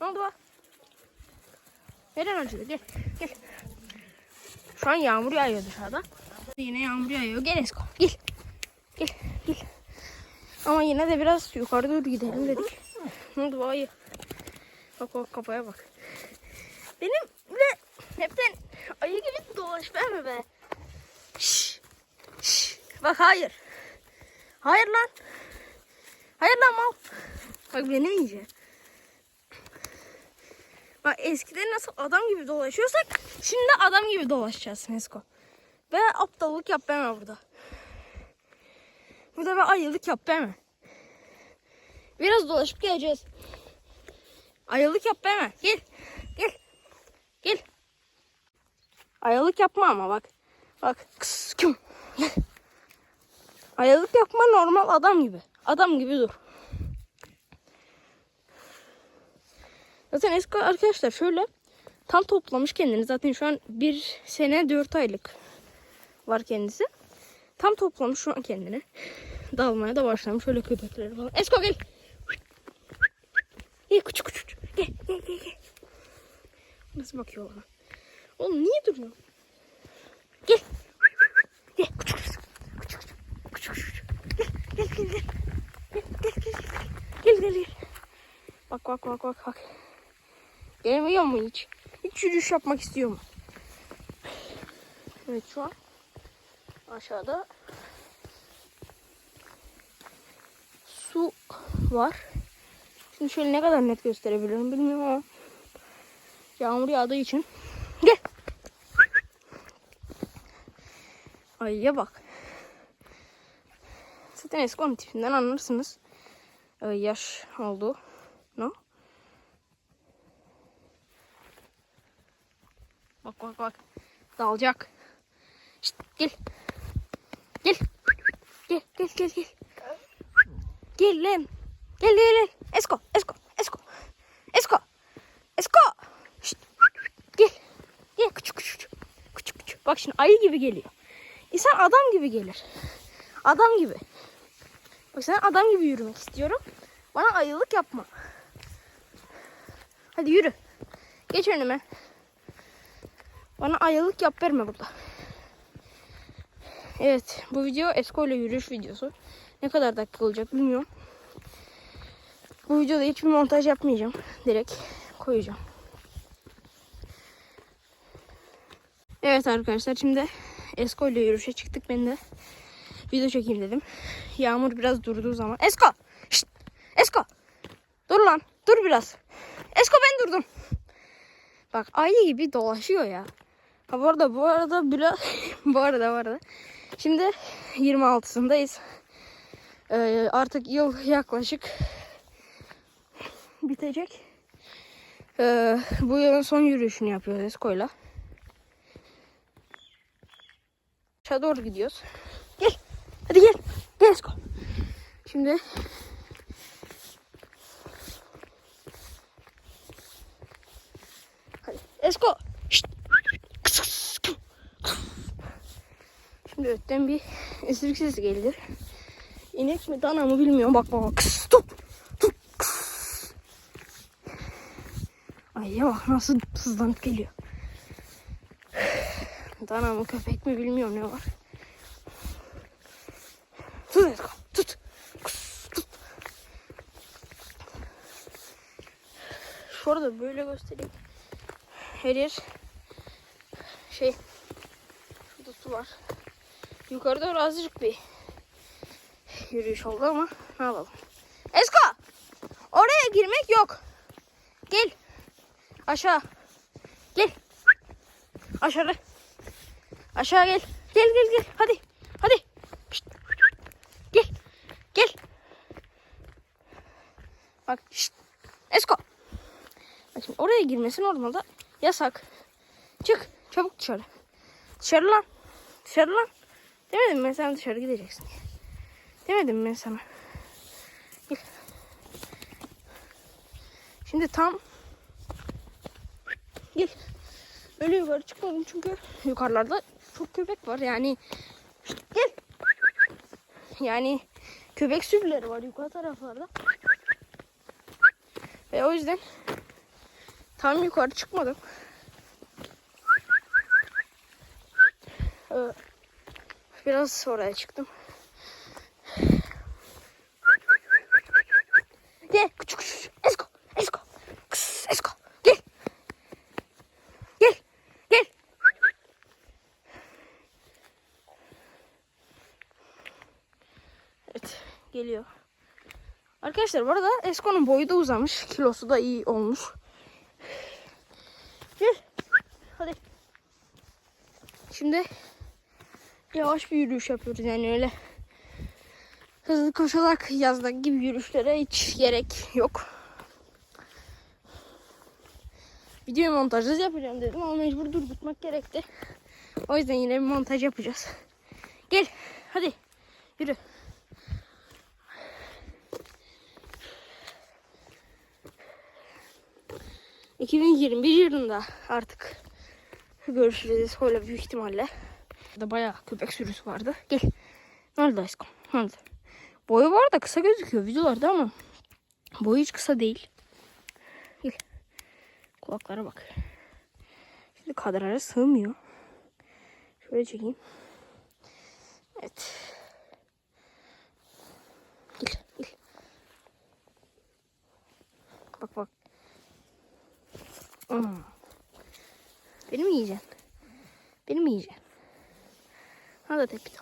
Ne oldu bak? Neden acıdı? Gel. Gel. Şu an yağmur yağıyor dışarıda. Yine yağmur yağıyor. Gel Esko. Gel. Gel. Gel. Ama yine de biraz yukarı doğru gidelim dedik. Ne oldu ayı? Bak bak kafaya bak. Benim de hepten ayı gibi dolaş verme be. Şş. Şş. Bak hayır. Hayır lan. Hayır lan mal. Bak beni yiyecek. Bak eskiden nasıl adam gibi dolaşıyorsak şimdi adam gibi dolaşacağız Nesko. Ve aptallık yap deme burada. Burada bir ayılık yap deme. Biraz dolaşıp geleceğiz. Ayılık yap deme. Gel. Gel. Gel. Ayılık yapma ama bak. Bak. Kıs, küm. Gel. Ayılık yapma normal adam gibi. Adam gibi dur. Zaten eski arkadaşlar şöyle tam toplamış kendini. Zaten şu an bir sene dört aylık var kendisi. Tam toplamış şu an kendini. Dalmaya da başlamış. Şöyle köpekleri falan. Esko gel. Gel küçük küçük. Gel gel gel gel. Nasıl bakıyor bana? Oğlum niye duruyor? Gel. Gel küçük küçük. Küçük küçük. Küçük küçük. Gel gel gel. Gel gel gel. Gel gel gel. Bak bak bak bak bak. Gelmiyor mu hiç? Hiç yürüyüş yapmak istiyor mu? Evet şu an aşağıda su var. Şimdi şöyle ne kadar net gösterebilirim bilmiyorum ama yağmur yağdığı için gel. Ayıya bak. Zaten eski onun tipinden anlarsınız. Ee, yaş oldu. No? Bak bak bak. Dalacak. Şşt, gel. Gel. Gel gel gel gel. Gel lan. Gel gel gel. Esko Esko Esko. Esko. Esko. Gel. Gel küçük küçük. Küçük küçük. Bak şimdi ayı gibi geliyor. İnsan adam gibi gelir. Adam gibi. Bak sen adam gibi yürümek istiyorum. Bana ayılık yapma. Hadi yürü. Geç önüme. Bana ayılık yap verme burada. Evet bu video Esko ile yürüyüş videosu. Ne kadar dakika olacak bilmiyorum. Bu videoda hiçbir montaj yapmayacağım. Direkt koyacağım. Evet arkadaşlar şimdi Esko ile yürüyüşe çıktık. Ben de video çekeyim dedim. Yağmur biraz durduğu zaman. Esko! Şşt! Esko! Dur lan. Dur biraz. Esko ben durdum. Bak ayı gibi dolaşıyor ya. Ha bu arada bu arada biraz bu arada bu arada. Şimdi 26'sındayız. Ee, artık yıl yaklaşık bitecek. Ee, bu yılın son yürüyüşünü yapıyoruz Esko'yla. Aşağı doğru gidiyoruz. Gel. Hadi gel. Gel Esko. Şimdi Hadi. Esko. Şşt. Şimdi ötten bir esirlik sesi gelir. İnek mi dana mı bilmiyorum. Bak bak bak. Tut. Tut. Ay ya bak nasıl hızlanıp geliyor. Dana mı köpek mi bilmiyorum ne var. Tut Esko. Tut. Tut. Şurada böyle göstereyim. Her yer şey var. Yukarıda doğru azıcık bir yürüyüş oldu ama ne yapalım. Esko! Oraya girmek yok. Gel. Aşağı. Gel. Aşağı. Aşağı gel. Gel gel gel. Hadi. Hadi. Şşt. Gel. Gel. Bak. Şşt. Esko. Bak şimdi oraya girmesi normalde yasak. Çık. Çabuk dışarı. Dışarı lan. Dışarı lan. Demedim ben sana dışarı gideceksin. Demedim ben sana. Gel. Şimdi tam gel. Öyle yukarı çıkmadım çünkü yukarılarda çok köpek var. Yani gel. Yani köpek sürüleri var yukarı taraflarda. Ve o yüzden Tam yukarı çıkmadım. Biraz oraya çıktım. Gel küçük küçük. Esko. Esko. Esko. Gel. Gel. Gel. Evet. Geliyor. Arkadaşlar bu arada Esko'nun boyu da uzamış. Kilosu da iyi olmuş. Gel. Hadi. Şimdi yavaş bir yürüyüş yapıyoruz yani öyle. Hızlı koşarak yazdaki gibi yürüyüşlere hiç gerek yok. Video montajsız yapacağım dedim ama mecbur durdurmak gerekti. O yüzden yine bir montaj yapacağız. Gel hadi yürü. ...2021 yılında artık görüşürüz öyle büyük ihtimalle. Burada bayağı köpek sürüsü vardı. Gel. Ne oldu aşkım? Ne oldu? Boyu var da kısa gözüküyor videolarda ama boyu hiç kısa değil. Gel. Kulaklara bak. Şimdi kadraja sığmıyor. Şöyle çekeyim. Evet. Gel, gel. Bak bak. Hmm. Beni mi yiyeceksin? Beni mi yiyeceksin? Hadi tepki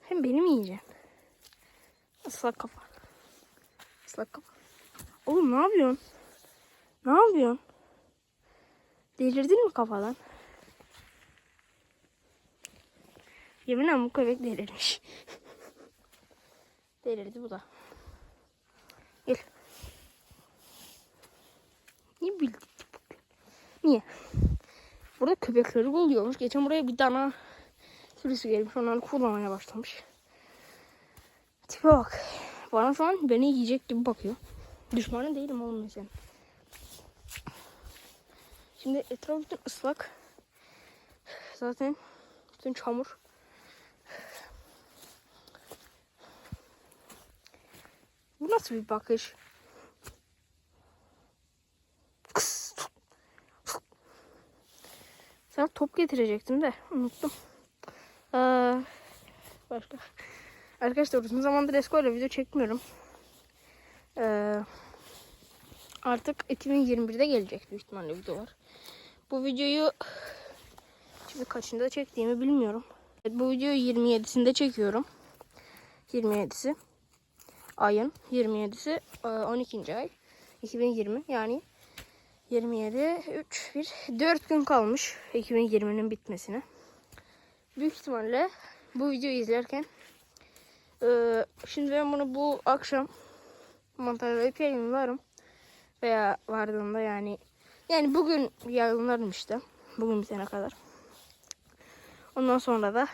Hem beni mi yiyeceksin? Islak kafa. Islak kafa. Oğlum ne yapıyorsun? Ne yapıyorsun? Delirdin mi kafadan? Yeminle bu köpek delirmiş. Delirdi bu da. Gel. Niye bildin? Niye? Burada köpekleri oluyormuş. Geçen buraya bir dana sürüsü gelmiş. Onları kullanmaya başlamış. Tipe bak. Bana şu an beni yiyecek gibi bakıyor. Düşmanı değilim oğlum mesela. Şimdi etraf bütün ıslak. Zaten bütün çamur. Bu nasıl bir bakış? Sana top getirecektim de unuttum. Ee, başka. Arkadaşlar uzun zamandır Esko ile video çekmiyorum. Ee, artık 2021'de gelecek büyük ihtimalle videolar. Bu videoyu şimdi kaçında çektiğimi bilmiyorum. Evet, bu videoyu 27'sinde çekiyorum. 27'si ayın 27'si 12. ay 2020 yani 27 3 1 4 gün kalmış 2020'nin bitmesine. Büyük ihtimalle bu videoyu izlerken e, şimdi ben bunu bu akşam montajlayıp yayınlarım veya vardığında yani yani bugün yayınlarım işte bugün bitene kadar. Ondan sonra da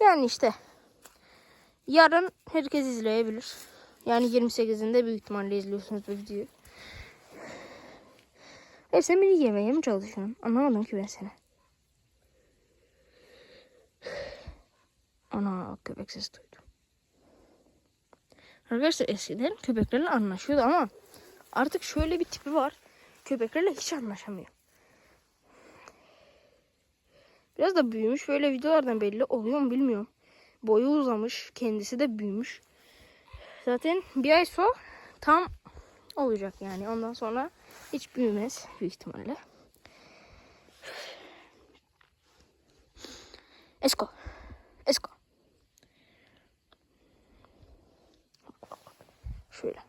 yani işte yarın herkes izleyebilir. Yani 28'inde büyük ihtimalle izliyorsunuz bu videoyu. E sen beni yemeye mi çalışıyorsun? Anlamadım ki ben seni. Ana köpek sesi duydum. Arkadaşlar eskiden köpeklerle anlaşıyordu ama artık şöyle bir tipi var. Köpeklerle hiç anlaşamıyor. Biraz da büyümüş. Böyle videolardan belli oluyor mu bilmiyorum. Boyu uzamış. Kendisi de büyümüş. Zaten bir ay sonra tam olacak yani. Ondan sonra hiç büyümez büyük ihtimalle. Esko. Şöyle.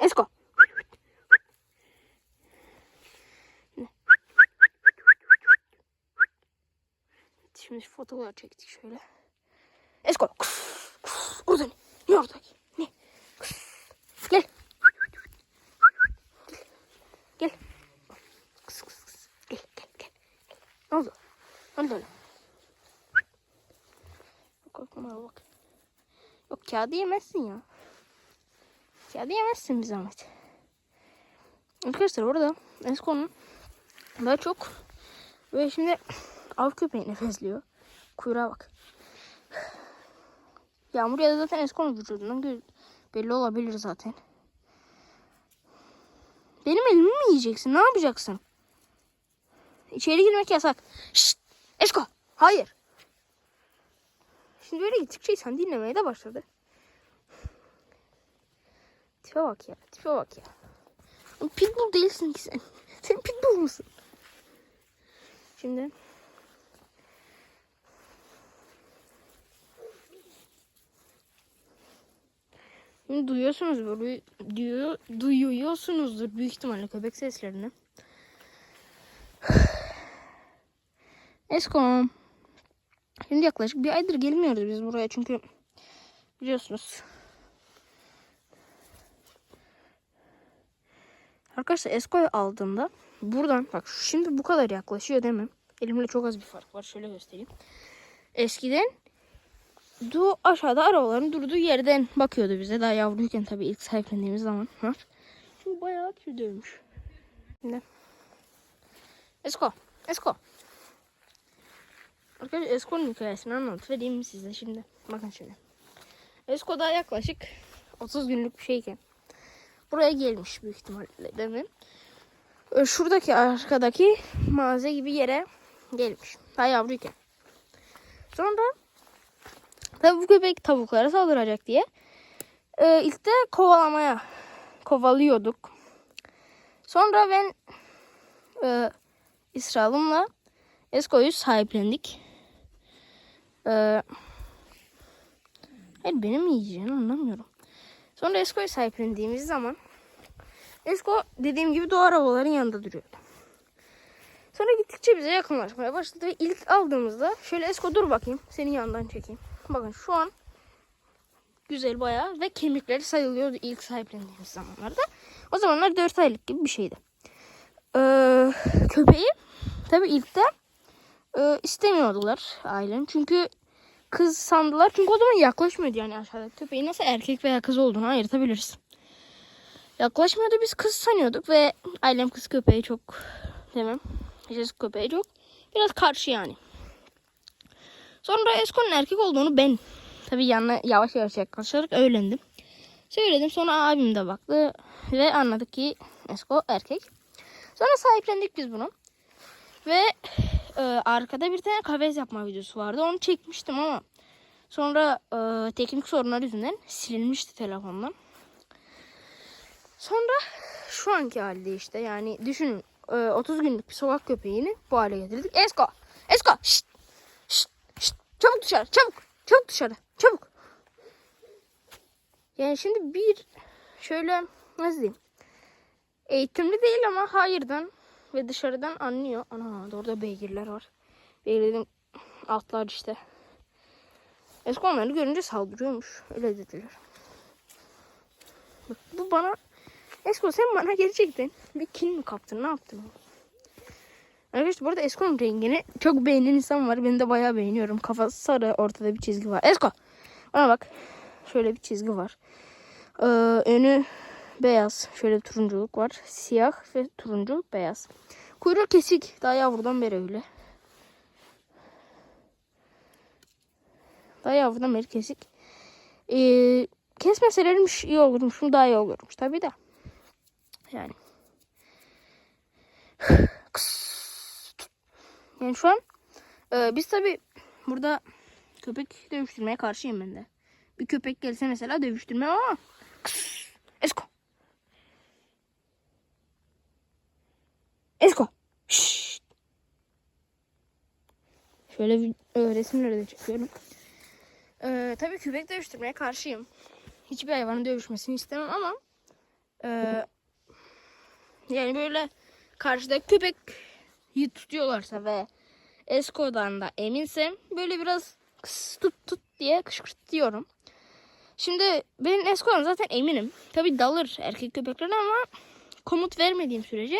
Esko. Şimdi fotoğraf çektik şöyle. Esko. Orada ne? Ne orada? Ne? Gel. Gel. Kıs kıs kıs. Gel gel gel. Ne oldu? Ne oldu öyle? Korkma bak. Yok kağıdı yemezsin ya. Kağıdı yemezsin bir zahmet. Arkadaşlar orada Esko'nun daha çok ve şimdi av köpeği nefesliyor. Kuyruğa bak. Yağmur ya da zaten Esko'nun vücudundan belli olabilir zaten. Benim elimi mi yiyeceksin? Ne yapacaksın? İçeri girmek yasak. Şşt! Esko! Hayır. Şimdi böyle gittikçe insan dinlemeye de başladı. Tipe bak ya. Tipe bak ya. Pitbull değilsin ki sen. Sen pitbull musun? Şimdi Şimdi duyuyorsunuz böyle duyuyor, duyuyorsunuzdur büyük ihtimalle köpek seslerini. Eskom. Şimdi yaklaşık bir aydır gelmiyoruz biz buraya çünkü biliyorsunuz. Arkadaşlar Esko'yu aldığımda buradan bak şimdi bu kadar yaklaşıyor değil mi? Elimle çok az bir fark var. Şöyle göstereyim. Eskiden du aşağıda arabaların durduğu yerden bakıyordu bize. Daha yavruyken tabii ilk sahiplendiğimiz zaman. Ha? Şimdi bayağı tüy dövmüş. Esko. Esko. Arkadaşlar Esko'nun hikayesini anlat vereyim size şimdi. Bakın şimdi. Esko daha yaklaşık 30 günlük bir şeyken buraya gelmiş büyük ihtimalle mi? Ee, Şuradaki arkadaki mağaza gibi yere gelmiş. Daha yavruyken. Sonra tabii bu köpek tavuklara saldıracak diye e, ilk de kovalamaya kovalıyorduk. Sonra ben e, İsrail'ımla Esko'yu sahiplendik. E, hayır benim yiyeceğini anlamıyorum. Sonra Esko'yu sahiplendiğimiz zaman Esko dediğim gibi doğa arabaların yanında duruyordu. Sonra gittikçe bize yakınlaşmaya başladı ve ilk aldığımızda şöyle Esko dur bakayım senin yanından çekeyim. Bakın şu an güzel bayağı ve kemikleri sayılıyordu ilk sahiplendiğimiz zamanlarda. O zamanlar 4 aylık gibi bir şeydi. Ee, köpeği tabii ilk e, istemiyordular ailem. Çünkü kız sandılar. Çünkü o zaman yaklaşmıyordu yani aşağıda. Köpeğin nasıl erkek veya kız olduğunu ayırtabiliriz. Yaklaşmıyordu biz kız sanıyorduk ve ailem kız köpeği çok demem. Kız köpeği çok biraz karşı yani. Sonra Esko'nun erkek olduğunu ben tabii yanına yavaş yavaş yaklaşarak öğrendim. Söyledim sonra abim de baktı ve anladık ki Esko erkek. Sonra sahiplendik biz bunu. Ve e, arkada bir tane kafes yapma videosu vardı. Onu çekmiştim ama sonra e, teknik sorunlar yüzünden silinmişti telefondan. Sonra şu anki halde işte yani düşünün e, 30 günlük bir sokak köpeğini bu hale getirdik. Esko! Esko! Şşt! Şşt! Şşt! Çabuk dışarı! Çabuk! Çabuk dışarı! Çabuk! Yani şimdi bir şöyle nasıl diyeyim? Eğitimli değil ama hayırdan ve dışarıdan anlıyor. Ana orada beygirler var. Beygirlerin altlar işte. Esko onları görünce saldırıyormuş. Öyle dediler. Bak, bu bana Esko sen bana gerçekten bir kin mi kaptın? Ne yaptın? Arkadaşlar bu arada Esko'nun rengini çok beğenen insan var. Ben de bayağı beğeniyorum. Kafası sarı, ortada bir çizgi var. Esko! Bana bak. Şöyle bir çizgi var. Ee, önü beyaz. Şöyle turunculuk var. Siyah ve turuncu beyaz. Kuyruğu kesik. Daha yavrudan beri öyle. Daha yavrudan beri kesik. Ee, kesmeselermiş iyi olurmuş. Daha iyi olurmuş. Tabii de. Yani. Yani şu an e, biz tabii burada köpek dövüştürmeye karşıyım ben de. Bir köpek gelse mesela dövüştürmem ama Kıs, Esko. Esko. Şşt. Şöyle bir resimleri de çekiyorum. Ee, tabii köpek dövüştürmeye karşıyım. Hiçbir hayvanın dövüşmesini istemem ama e, yani böyle karşıda köpek tutuyorlarsa ve Esko'dan da eminsem böyle biraz tut tut diye kışkırtıyorum. Şimdi ben Esko'dan zaten eminim. Tabi dalır erkek köpekler ama komut vermediğim sürece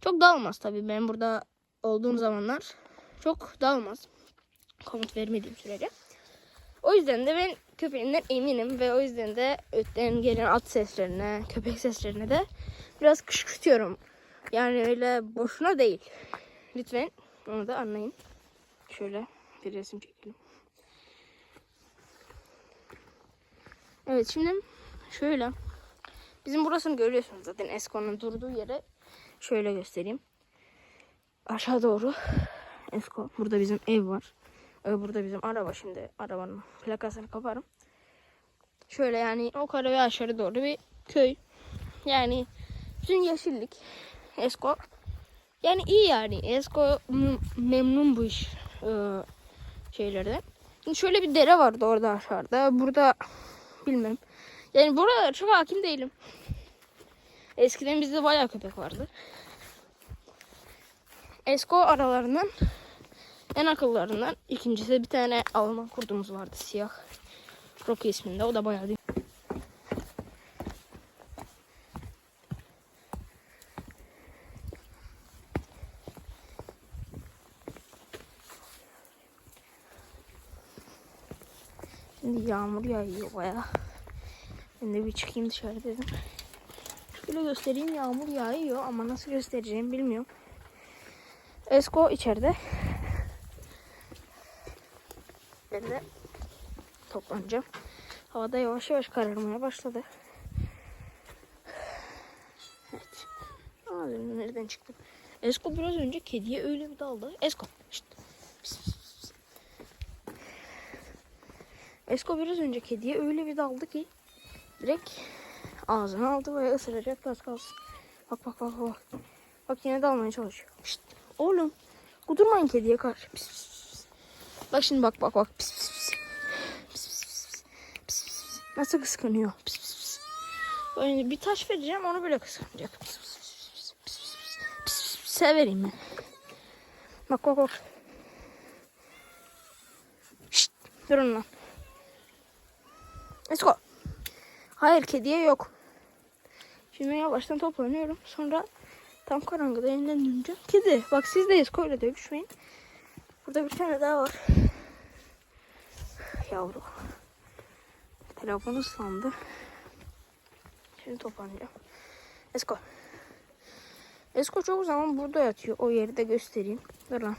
çok dalmaz tabi. Ben burada olduğum zamanlar çok dalmaz. Komut vermediğim sürece. O yüzden de ben köpeğimden eminim ve o yüzden de ötten gelen at seslerine, köpek seslerine de biraz kışkırtıyorum. Yani öyle boşuna değil. Lütfen onu da anlayın. Şöyle bir resim çekelim. Evet şimdi şöyle Bizim burasını görüyorsunuz zaten Esko'nun durduğu yere. Şöyle göstereyim. Aşağı doğru Esko. Burada bizim ev var. Ee, Burada bizim araba şimdi. Arabanın plakasını kaparım. Şöyle yani yukarı ve aşağı doğru bir köy. Yani bütün yeşillik. Esko. Yani iyi yani. Esko memnun bu iş e, şeylerden. Şimdi şöyle bir dere vardı orada aşağıda. Burada bilmem. Yani burada çok hakim değilim. Eskiden bizde bayağı köpek vardı. Esko aralarından en akıllarından ikincisi bir tane Alman kurdumuz vardı siyah. Rocky isminde. O da bayağı değil. Şimdi yağmur yağıyor bayağı. Ben de bir çıkayım dışarı dedim. Şöyle göstereyim yağmur yağıyor ama nasıl göstereceğimi bilmiyorum. Esko içeride. Ben de toplanacağım. Havada yavaş yavaş kararmaya başladı. Evet. Aa, nereden çıktım? Esko biraz önce kediye öyle bir daldı. Esko. Esko biraz önce kediye öyle bir daldı ki direkt ağzına aldı ve ısıracak az kalsın. Bak bak bak bak. Bak yine dalmaya çalışıyor. Şşt. Oğlum. Kudurmayın kediye karşı. Pis, pis, pis. Bak şimdi bak bak bak. Pis pis pis. Pis pis pis pis. Pis. Nasıl kıskanıyor. Pis pis pis. Böyle bir taş vereceğim onu böyle kıskanacak. Pis pis pis pis. Pis pis pis. Pis. Severeyim ben. Bak bak bak. Şşt. Durun lan. Let's go. Hayır kediye yok. Şimdi yavaştan toplanıyorum. Sonra tam karanlıkta yeniden döneceğim. Kedi bak siz de Esko'yla dövüşmeyin. Burada bir tane daha var. Yavru. Telefon ıslandı. Şimdi toplanacağım. Esko. Esko çok zaman burada yatıyor. O yeri de göstereyim. Dur lan.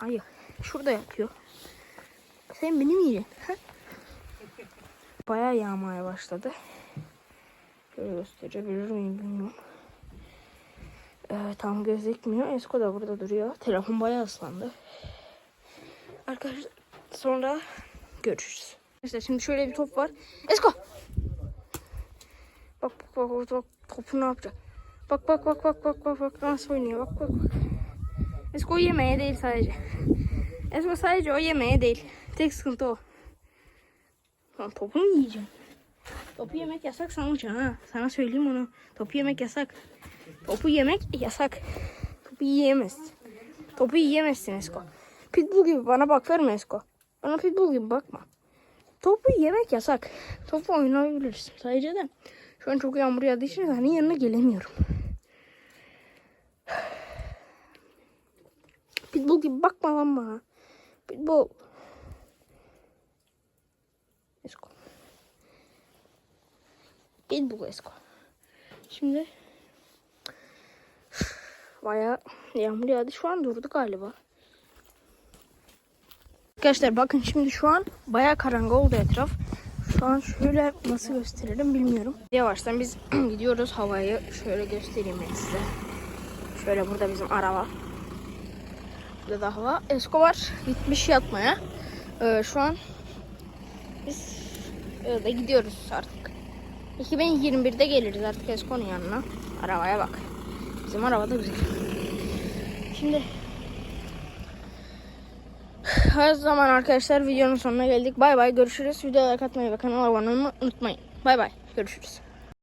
Ayı. Şurada yatıyor. Sen beni mi yiyeceksin? Bayağı yağmaya başladı. Şöyle gösterebilir miyim bilmiyorum. Ee, tam gözükmüyor. Esko da burada duruyor. Telefon bayağı ıslandı. Arkadaşlar sonra görüşürüz. Arkadaşlar şimdi şöyle bir top var. Esko! Bak bak bak bak, topu ne yapacak? Bak bak bak bak bak bak bak nasıl oynuyor bak bak bak. Esko yemeğe değil sadece. Esko sadece o yemeğe değil. Tek sıkıntı o. Lan topu mu yiyeceğim? Topu yemek yasak sanmışım ha. Sana söyleyeyim onu. Topu yemek yasak. Topu yemek yasak. Topu yiyemezsin. Topu yiyemezsin Esko. Pitbull gibi bana bak verme Esko. Bana pitbull gibi bakma. Topu yemek yasak. Topu oynayabilirsin. Sadece de şu an çok yağmur yağdığı için senin yanına gelemiyorum. Pitbull gibi bakma lan bana. Pitbull. Esko. Pitbull Esko. Şimdi bayağı yağmur yağdı. Şu an durdu galiba. Arkadaşlar bakın şimdi şu an bayağı karanlık oldu etraf. Şu an şöyle nasıl gösteririm bilmiyorum. Yavaştan biz gidiyoruz havayı şöyle göstereyim ben size. Şöyle burada bizim araba. Burada da hava. Esko var. Gitmiş yatmaya. Ee, şu an biz öyle gidiyoruz artık. 2021'de geliriz artık Esko'nun yanına. Arabaya bak. Bizim araba da güzel. Şimdi her zaman arkadaşlar videonun sonuna geldik. Bay bay görüşürüz. Videoya like atmayı ve kanala abone olmayı unutmayın. Bay bay görüşürüz.